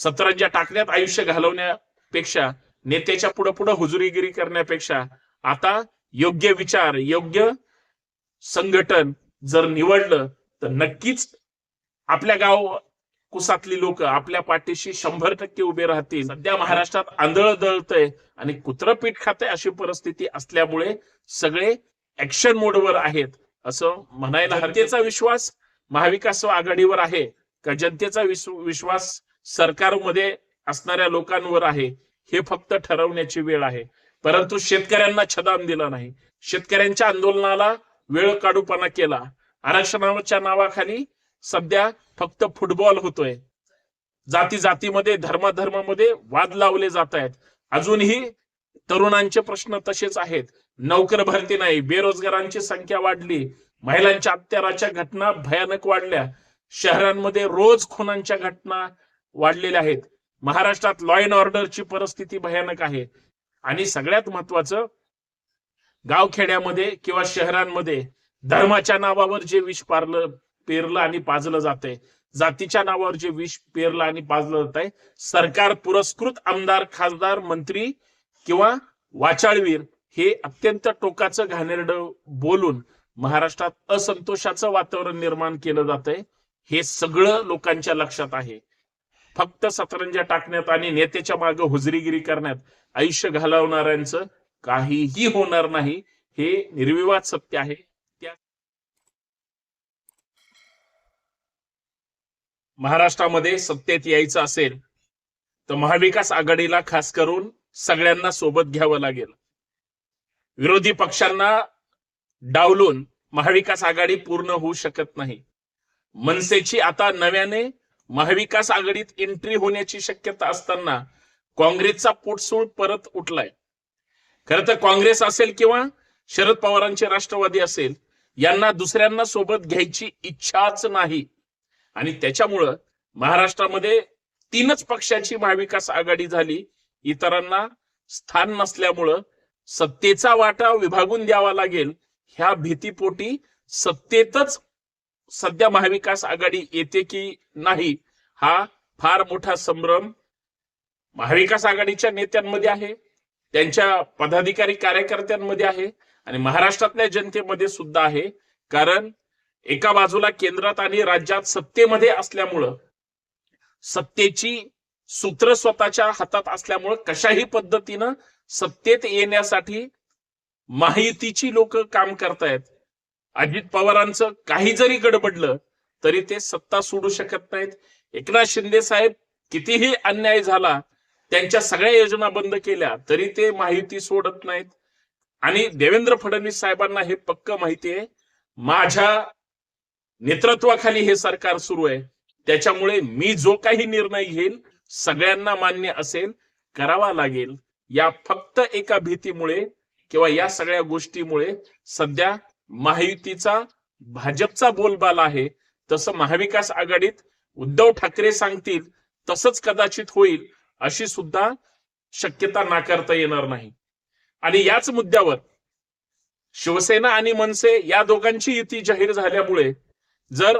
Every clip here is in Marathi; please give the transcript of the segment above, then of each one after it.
सतरंजा टाकण्यात आयुष्य घालवण्यापेक्षा नेत्याच्या पुढे पुढे हुजुरीगिरी करण्यापेक्षा आता योग्य विचार योग्य संघटन जर निवडलं तर नक्कीच आपल्या गाव कुसातली लोक आपल्या पाठीशी शंभर टक्के उभे राहतील. सध्या महाराष्ट्रात आंधळ दळतय आणि कुत्र पीठ खाते अशी परिस्थिती असल्यामुळे सगळे ऍक्शन मोडवर आहेत असं म्हणायला जनतेचा विश्वास महाविकास आघाडीवर आहे का? जनतेचा विश्वास सरकारमध्ये असणाऱ्या लोकांवर आहे. हे फक्त ठरवण्याची वेळ आहे. परंतु शेतकऱ्यांना छदाम दिला नाही. शेतकऱ्यांच्या आंदोलनाला वेळ काढूपणा केला. आरक्षणाच्या नावाखाली सध्या फक्त फुटबॉल होतोय. जाती जातीमध्ये धर्माधर्मामध्ये वाद लावले जात आहेत. अजूनही तरुणांचे प्रश्न तसेच आहेत. नोकर भरती नाही. बेरोजगारांची संख्या वाढली. महिलांच्या अत्याराच्या घटना भयानक वाढल्या. शहरांमध्ये रोज खुनांच्या घटना वाढलेले आहेत. महाराष्ट्रात लॉ अँड ऑर्डरची परिस्थिती भयानक आहे. आणि सगळ्यात महत्वाचं गावखेड्यामध्ये किंवा शहरांमध्ये धर्माच्या नावावर जे विष पारलं पेरलं आणि पाजलं जातंय जातीच्या नावावर जे विष पेरलं आणि पाजलं जात आहे सरकार पुरस्कृत आमदार खासदार मंत्री किंवा वाचाळवीर हे अत्यंत टोकाचं घाणेरडं बोलून महाराष्ट्रात असंतोषाचं वातावरण निर्माण केलं जात आहे हे सगळं लोकांच्या लक्षात आहे. फक्त सतरंजा टाकण्यात आणि नेत्याच्या मागे हुजरीगिरी करण्यात आयुष्य घालवणाऱ्यांचं काहीही होणार नाही हे निर्विवाद सत्य आहे. त्या महाराष्ट्रामध्ये सत्तेत यायचं असेल तर महाविकास आघाडीला खास करून सगळ्यांना सोबत घ्यावं लागेल. विरोधी पक्षांना डावलून महाविकास आघाडी पूर्ण होऊ शकत नाही. मनसेची आता नव्याने महाविकास आघाडीत एंट्री होण्याची शक्यता असताना काँग्रेसचा पोटसूळ परत उठलाय. खर तर काँग्रेस असेल किंवा शरद पवारांचे राष्ट्रवादी असेल यांना दुसऱ्यांना सोबत घ्यायची इच्छाच नाही. आणि त्याच्यामुळं महाराष्ट्रामध्ये तीनच पक्षाची महाविकास आघाडी झाली. इतरांना स्थान नसल्यामुळं सत्तेचा वाटा विभागून द्यावा लागेल. ह्या भीतीपोटी सत्तेतच सध्या महाविकास आघाडी येते की नाही हा फार मोठा संभ्रम महाविकास आघाडीच्या नेत्यांमध्ये आहे त्यांच्या पदाधिकारी कार्यकर्त्यांमध्ये आहे आणि महाराष्ट्रातल्या जनतेमध्ये सुद्धा आहे. कारण एका बाजूला केंद्रात आणि राज्यात सत्तेमध्ये असल्यामुळं सत्तेची सूत्र स्वतःच्या हातात असल्यामुळं कशाही पद्धतीनं सत्तेत येण्यासाठी माहितीची लोक काम करतायत. अजित पवारांचं काही जरी गडबडलं तरी ते सत्ता सोडू शकत नाहीत. एकनाथ शिंदे साहेब कितीही अन्याय झाला त्यांच्या सगळ्या योजना बंद केल्या तरी ते माहिती सोडत नाहीत. आणि देवेंद्र फडणवीस साहेबांना हे पक्क माहिती आहे माझ्या नेतृत्वाखाली हे सरकार सुरू आहे. त्याच्यामुळे मी जो काही निर्णय घेईल सगळ्यांना मान्य असेल करावा लागेल. या फक्त एका भीतीमुळे किंवा या सगळ्या गोष्टीमुळे सध्या महायुतीचा भाजपचा बोलबाला आहे. तसं महाविकास आघाडीत उद्धव ठाकरे सांगतील तसंच कदाचित होईल अशी सुद्धा शक्यता नाकारता येणार नाही. आणि याच मुद्द्यावर शिवसेना आणि मनसे या दोघांची युती जाहीर झाल्यामुळे जर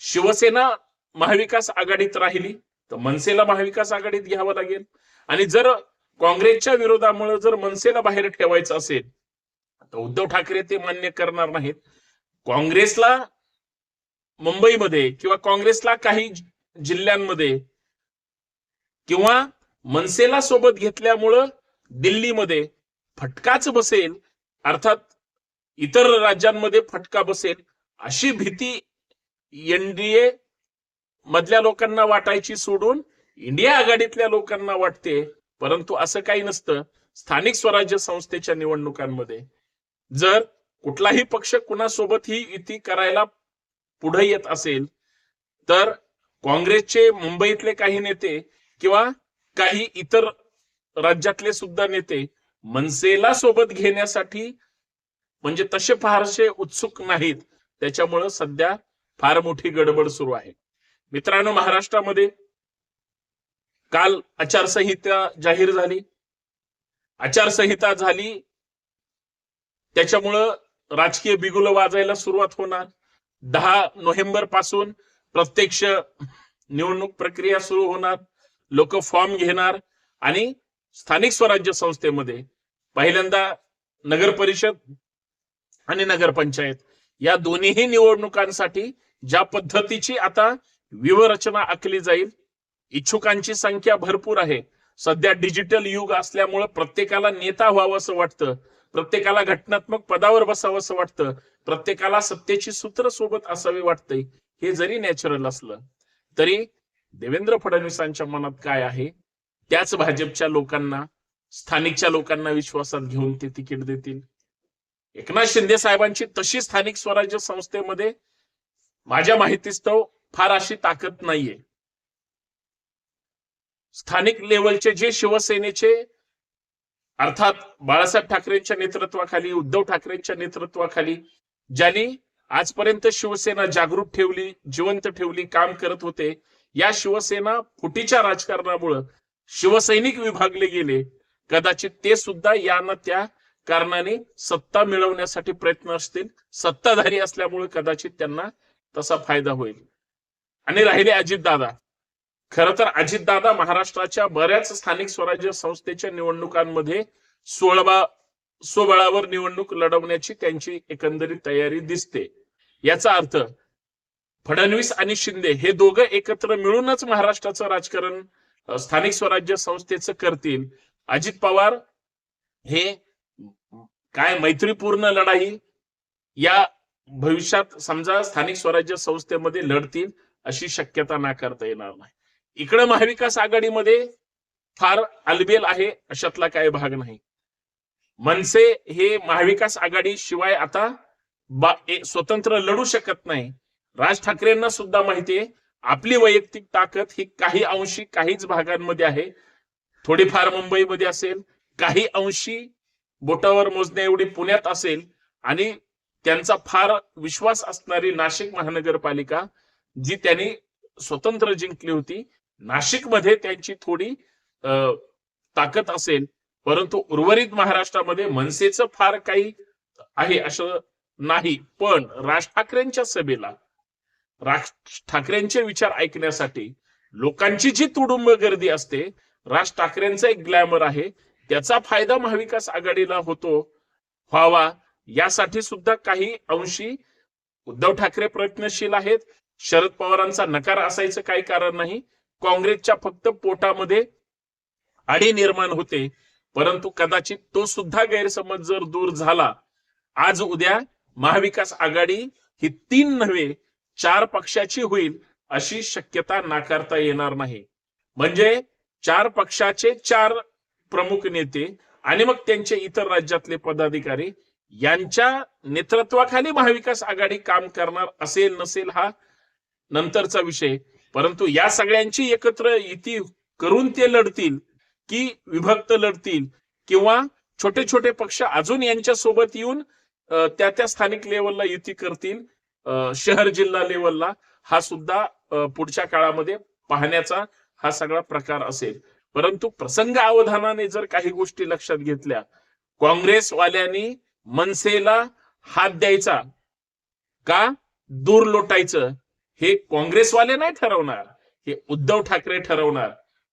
शिवसेना महाविकास आघाडीत राहिली तर मनसेला महाविकास आघाडीत घ्यावं लागेल. आणि जर काँग्रेसच्या विरोधामुळे जर मनसेला बाहेर ठेवायचं असेल तर उद्धव ठाकरे ते मान्य करणार नाहीत. काँग्रेसला मुंबईमध्ये किंवा काँग्रेसला काही जिल्ह्यांमध्ये किंवा मनसेला सोबत घेतल्यामुळं दिल्लीमध्ये फटकाच बसेल अर्थात इतर राज्यांमध्ये फटका बसेल अशी भीती एनडीए मधल्या लोकांना वाटायची सोडून इंडिया आघाडीतल्या लोकांना वाटते. परंतु असं काही नसतं. स्थानिक स्वराज्य संस्थेच्या निवडणुकांमध्ये जर कुठलाही पक्ष कुणासोबत ही युती करायला पुढे येत असेल तर काँग्रेसचे मुंबईतले काही नेते किंवा काही इतर राज्यातले सुद्धा नेते मनसेला सोबत घेण्यासाठी म्हणजे तसे फारसे उत्सुक नाहीत. त्याच्यामुळं सध्या फार मोठी गडबड सुरू आहे. मित्रांनो महाराष्ट्रामध्ये काल आचारसंहिता जाहीर झाली. आचारसंहिता झाली त्याच्यामुळं राजकीय बिगुल वाजायला सुरुवात होणार. दहा नोव्हेंबरपासून प्रत्यक्ष निवडणूक प्रक्रिया सुरू होणार लोक फॉर्म घेणार आणि स्थानिक स्वराज्य संस्थेमध्ये पहिल्यांदा नगर परिषद आणि नगरपंचायत या दोन्हीही निवडणुकांसाठी ज्या पद्धतीची आता व्यूहरचना आखली जाईल इच्छुकांची संख्या भरपूर आहे. सध्या डिजिटल युग असल्यामुळे प्रत्येकाला नेता व्हावं असं वाटतं. प्रत्येकाला घटनात्मक पदावर बसावं असं वाटतं. प्रत्येकाला सत्तेची सूत्र सोबत असावी वाटतंय. हे जरी नॅचरल असलं तरी देवेंद्र फडणवीसांच्या मनात काय आहे? त्याच भाजपच्या लोकांना स्थानिकच्या लोकांना विश्वासात घेऊन ते तिकीट देतील. एकनाथ शिंदे साहेबांची तशी स्थानिक स्वराज्य संस्थेमध्ये माझ्या माहितीस्तव फार अशी ताकद नाहीये. स्थानिक लेवलचे जे शिवसेनेचे अर्थात बाळासाहेब ठाकरेंच्या नेतृत्वाखाली उद्धव ठाकरेंच्या नेतृत्वाखाली ज्यांनी आजपर्यंत शिवसेना जागृत ठेवली जिवंत ठेवली काम करत होते या शिवसेना फुटीच्या राजकारणामुळं शिवसैनिक विभागले गेले. कदाचित ते सुद्धा या ना त्या कारणाने सत्ता मिळवण्यासाठी प्रयत्न असतील. सत्ताधारी असल्यामुळे कदाचित त्यांना तसा फायदा होईल. आणि राहिले अजितदादा. खर तर अजितदादा महाराष्ट्राच्या बऱ्याच स्थानिक स्वराज्य संस्थेच्या निवडणुकांमध्ये सोळवा स्वबळावर निवडणूक लढवण्याची त्यांची एकंदरीत तयारी दिसते. याचा अर्थ फडणवीस आणि शिंदे हे दोघं एकत्र मिळूनच महाराष्ट्राचं राजकारण स्थानिक स्वराज्य संस्थेचं करतील. अजित पवार हे काय मैत्रीपूर्ण लढाई या भविष्यात समजा स्थानिक स्वराज्य संस्थेमध्ये लढतील अशी शक्यता नाकारता येणार नाही. इकडं महाविकास आघाडीमध्ये फार अलबेल आहे अशातला काही भाग नाही. मनसे हे महाविकास आघाडी शिवाय आता स्वतंत्र लढू शकत नाही. राज ठाकरेंना सुद्धा माहितीये आपली वैयक्तिक ताकद ही काही अंशी काहीच भागांमध्ये आहे. थोडीफार मुंबईमध्ये असेल काही अंशी बोटावर मोजण्या एवढी पुण्यात असेल आणि त्यांचा फार विश्वास असणारी नाशिक महानगरपालिका जी त्यांनी स्वतंत्र जिंकली होती नाशिकमध्ये त्यांची थोडी ताकद असेल परंतु उर्वरित महाराष्ट्रामध्ये मनसेचं फार काही आहे असं नाही. पण राज ठाकरेंच्या सभेला राज ठाकरेंचे विचार ऐकण्यासाठी लोकांची जी तुडुंब गर्दी असते राज ठाकरेंचा एक ग्लॅमर आहे त्याचा फायदा महाविकास आघाडीला होतो व्हावा यासाठी सुद्धा काही अंशी उद्धव ठाकरे प्रयत्नशील आहेत. शरद पवारांचा नकार असायचं काही कारण नाही. काँग्रेसच्या फक्त पोटामध्ये आडी निर्माण होते. परंतु कदाचित तो सुद्धा गैरसमज जर दूर झाला आज उद्या महाविकास आघाडी ही तीन नव्हे चार पक्षाची होईल अशी शक्यता नाकारता येणार नाही. म्हणजे चार पक्षाचे चार प्रमुख नेते आणि मग त्यांचे इतर राज्यातले पदाधिकारी यांच्या नेतृत्वाखाली महाविकास आघाडी काम करणार असेल नसेल हा नंतरचा विषय. परंतु या सगळ्यांची एकत्र युती करून ते लढतील की विभक्त लढतील किंवा छोटे छोटे पक्ष अजून यांच्या सोबत येऊन त्या त्या स्थानिक लेवलला युती करतील शहर जिल्हा लेवलला हा सुद्धा पुढच्या काळामध्ये पाहण्याचा हा सगळा प्रकार असेल. परंतु प्रसंग अवधानाने जर काही गोष्टी लक्षात घेतल्या काँग्रेसवाल्यांनी मनसेला हात द्यायचा का दूर लोटायचं? हे काँग्रेसवाले नाही ठरवणार हे उद्धव ठाकरे ठरवणार.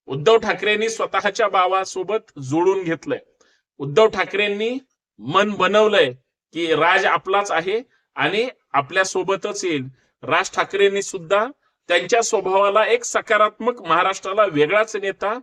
उद्धव ठाकरेंनी स्वतःच्या भावासोबत जोडून घेतलंय. उद्धव ठाकरेंनी मन बनवलंय की राज आपलाच आहे आणि आपल्या सोबतच येईल. राज ठाकरेंनी सुद्धा त्यांच्या स्वभावाला एक सकारात्मक महाराष्ट्राला वेगळाच नेता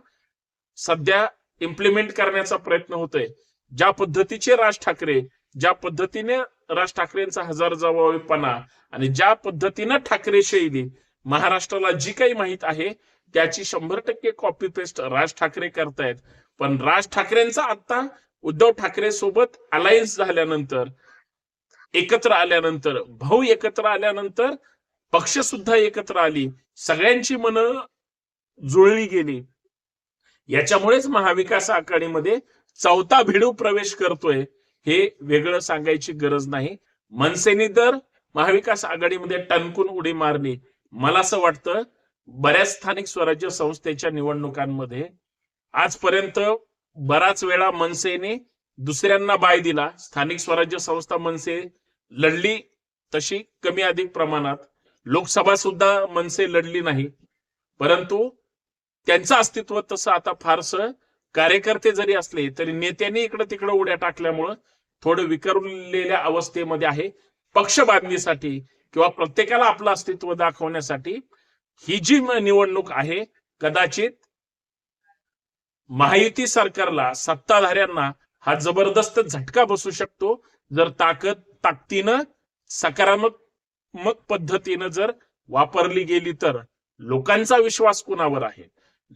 सध्या इम्प्लिमेंट करण्याचा प्रयत्न होतोय. ज्या पद्धतीचे राज ठाकरे ज्या पद्धतीने राज ठाकरेंचा हजार जबाबीपणा आणि ज्या पद्धतीनं ठाकरे शैली महाराष्ट्राला जी काही माहीत आहे त्याची शंभर टक्के कॉपी पेस्ट राज ठाकरे करतायत. पण राज ठाकरेंचा आता उद्धव ठाकरे सोबत अलायन्स झाल्यानंतर एकत्र आल्यानंतर भाऊ एकत्र आल्यानंतर पक्ष सुद्धा एकत्र आली सगळ्यांची मन जुळली गेली. याच्यामुळेच महाविकास आघाडीमध्ये चौथा भिडू प्रवेश करतोय. हे वेगळं सांगायची गरज नाही. मनसेने तर महाविकास आघाडीमध्ये टणकून उडी मारली. मला असं वाटतं बऱ्याच स्थानिक स्वराज्य संस्थेच्या निवडणुकांमध्ये आजपर्यंत बराच वेळा मनसेने दुसऱ्यांना बाय दिला. स्थानिक स्वराज्य संस्था मनसे लढली तशी कमी अधिक प्रमाणात. लोकसभा सुद्धा मनसे लढली नाही. परंतु त्यांचं अस्तित्व तसं आता फारसं कार्यकर्ते जरी असले तरी नेत्यांनी इकडे तिकडे उड्या टाकल्यामुळं थोडं विकरलेल्या अवस्थेमध्ये आहे. पक्ष बांधणीसाठी किंवा प्रत्येकाला आपलं अस्तित्व दाखवण्यासाठी ही जी निवडणूक आहे कदाचित महायुती सरकारला सत्ताधाऱ्यांना हा जबरदस्त झटका बसू शकतो जर ताकद ताकदीनं सकारात्मक पद्धतीनं जर वापरली गेली तर. लोकांचा विश्वास कुणावर आहे?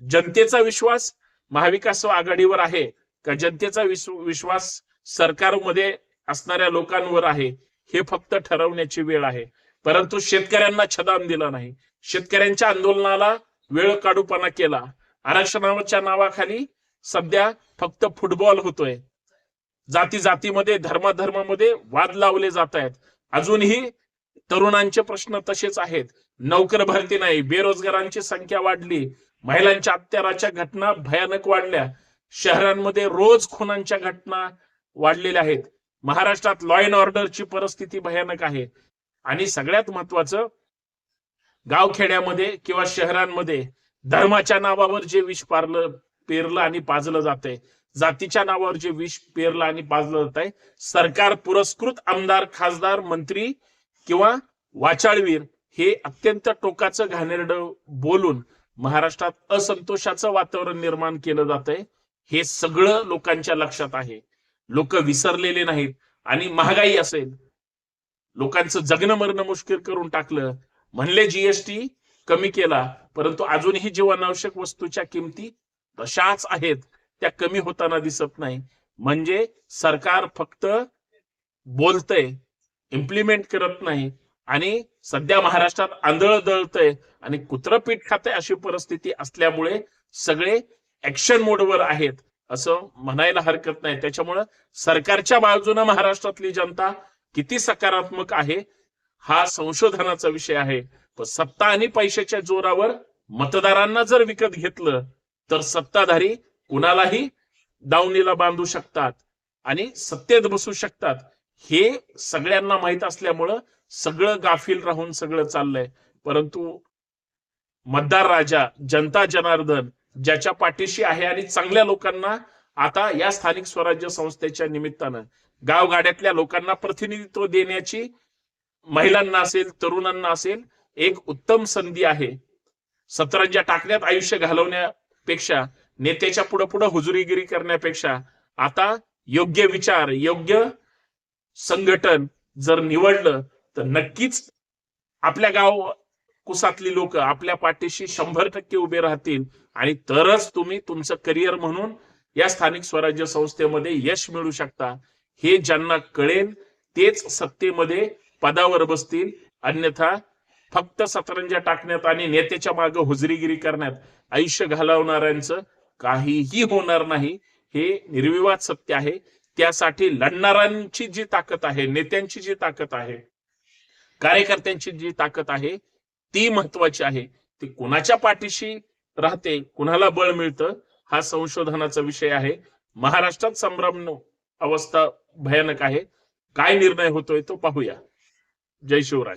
जनतेचा विश्वास महाविकास आघाडीवर आहे का जनतेचा विश्वास सरकारमध्ये असणाऱ्या लोकांवर आहे हे फक्त ठरवण्याची वेळ आहे. परंतु शेतकऱ्यांना छदाम दिला नाही. शेतकऱ्यांच्या आंदोलनाला वेळ काढूपणा केला. आरक्षणाच्या नावाखाली सध्या फक्त फुटबॉल होतोय. जाती जातीमध्ये धर्माधर्मामध्ये वाद लावले जात आहेत. अजूनही तरुणांचे प्रश्न तसेच आहेत. नोकर भरती नाही बेरोजगारांची संख्या वाढली. महिलांच्या अत्याराच्या घटना भयानक वाढल्या. शहरांमध्ये रोज खुनांच्या घटना वाढलेल्या आहेत. महाराष्ट्रात लॉ अँड ऑर्डरची परिस्थिती भयानक आहे. आणि सगळ्यात महत्वाचं गावखेड्यामध्ये किंवा शहरांमध्ये धर्माच्या नावावर जे विष पारलं पेरलं आणि पाजलं जातंय जातीच्या नावावर जे विष पेरलं आणि पाजलं जात आहे सरकार पुरस्कृत आमदार खासदार मंत्री किंवा वाचाळवीर हे अत्यंत टोकाचं घाणेरडं बोलून महाराष्ट्रात असंतोषाचं वातावरण निर्माण केलं जात आहे हे सगळं लोकांच्या लक्षात आहे. लोक विसरलेले नाहीत. आणि महागाई असेल. लोकांचं जगणं मरणं मुश्किल करून टाकलं. म्हणले जीएसटी कमी केला. परंतु अजूनही जीवनावश्यक वस्तूच्या किमती तशाच आहेत. त्या कमी होताना दिसत नाही. म्हणजे सरकार फक्त बोलतय इम्प्लिमेंट करत नाही. आणि सध्या महाराष्ट्रात आंधळ दळतंय आणि कुत्र पीठ खातंय अशी परिस्थिती असल्यामुळे सगळे ऍक्शन मोडवर आहेत असं म्हणायला हरकत नाही. त्याच्यामुळं सरकारच्या बाजूनं महाराष्ट्रातली जनता किती सकारात्मक आहे हा संशोधनाचा विषय आहे. पण सत्ता आणि पैशाच्या जोरावर मतदारांना जर विकत घेतलं तर सत्ताधारी कुणालाही दावणीला बांधू शकतात आणि सत्तेत बसू शकतात. हे सगळ्यांना माहीत असल्यामुळं सगळं गाफील राहून सगळं चाललंय. परंतु मतदार राजा जनता जनार्दन ज्याच्या पाठीशी आहे आणि चांगल्या लोकांना आता या स्थानिक स्वराज्य संस्थेच्या निमित्तानं गावगाड्यातल्या लोकांना प्रतिनिधित्व देण्याची महिलांना असेल तरुणांना असेल एक उत्तम संधी आहे. सतरंजा टाकण्यात आयुष्य घालवण्यापेक्षा नेत्याच्या पुढे पुढे हुजुरीगिरी करण्यापेक्षा आता योग्य विचार योग्य संघटन जर निवडलं तर नक्कीच आपल्या गाव कुसातली लोक आपल्या पाठीशी शंभर टक्के उभे राहतील. आणि तरच तुम्ही तुमचं करिअर म्हणून या स्थानिक स्वराज्य संस्थेमध्ये यश मिळू शकता. हे ज्यांना कळेल तेच सत्तेमध्ये पदावर बसतील. अन्यथा फक्त सतरंजा टाकण्यात आणि नेत्याच्या मागे हुजरीगिरी करण्यात आयुष्य घालवणाऱ्यांचं काहीही होणार नाही. हे निर्विवाद सत्य आहे. त्यासाठी लढणाऱ्यांची जी ताकद आहे नेत्यांची जी ताकद आहे कार्यकर्त्यांची जी ताकद आहे ती महत्वाची आहे. ती कुणाच्या पाठीशी राहते कुणाला बळ मिळतं हा संशोधनाचा विषय आहे. महाराष्ट्रात संभ्रम अवस्था भयानक आहे. काय निर्णय होतोय तो पाहूया. जय शिवराय.